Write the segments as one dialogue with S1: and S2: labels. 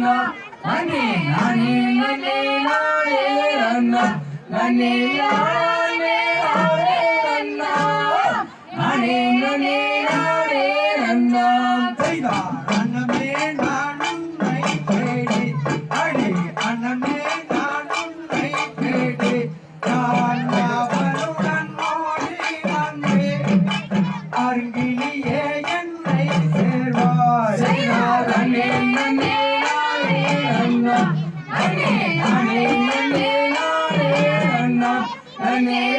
S1: அண்ணா. நன்னே நானே நன்னே நானே அண்ணா. நன்னே நானே நானே அண்ணா. நானே நன்னே நானே அண்ணா.
S2: செய்தார் அன்னமே நான் உன்னை தேடி. அடி அன்னமே நான் உன்னை தேடி. நான் அவருடன் ஓடி வந்தேன். அருகிலேயே
S3: Amen.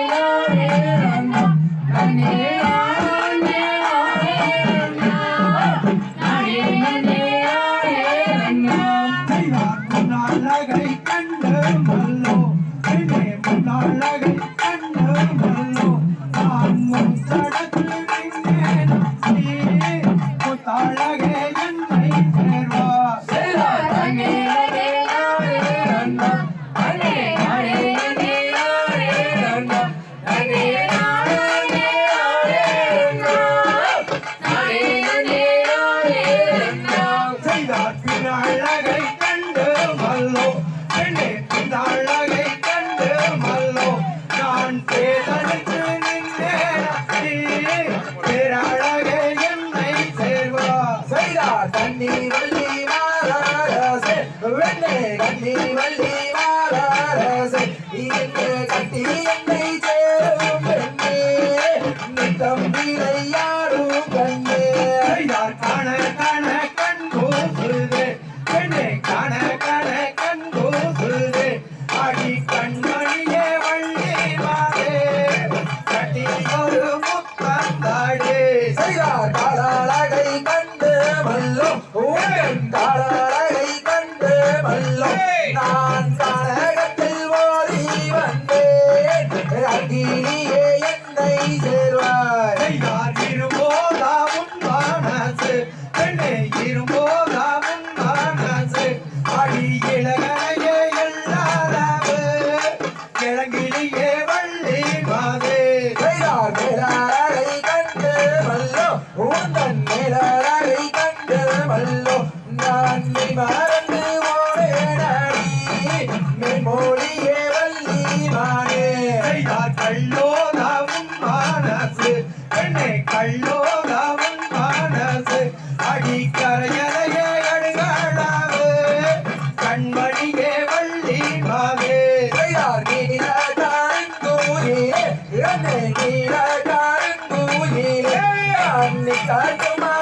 S3: கண்ணி வள்ளி மாறாரசே இங்கு கட்டி என்னை மல்லும். காலாளகை கண்டு மல்லும். நான் கானகத்தில் ஓடி வந்தேன். அகிலியே என்னை சேர்வாய்.
S2: செய்தார் இரும்போதா உன் மனசு? பெண்ணே இரும்போதா உன் மனசு? அடி இளகனையே எல்லாரவு இளங்கிளியே வள்ளி மாதே.
S3: மென்மொழியே வள்ளி மானே
S2: கள்ளோதா உன் மனசு. பெண்ணே கள்ளோதா உன் மனசு. அடி கரையலையே அடுகளவு கண்மணியே வள்ளி மாதே
S3: செய்தார் நீல காருங்கூயிலே என்னை நீல காருங்கூயிலே அன்னி காட்டுமா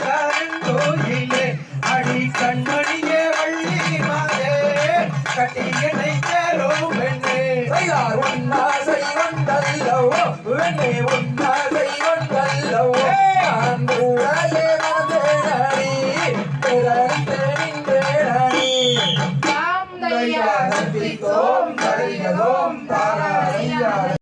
S2: கருங்கோயிலே அடி கண்மணியே வள்ளி மாதே கட்டியனை சேரும் பெண்ணே
S3: செய்தார் உன்னாசை வந்தல்லவோ வெண்ணே உன்னாசை வந்தல்லவோ நான்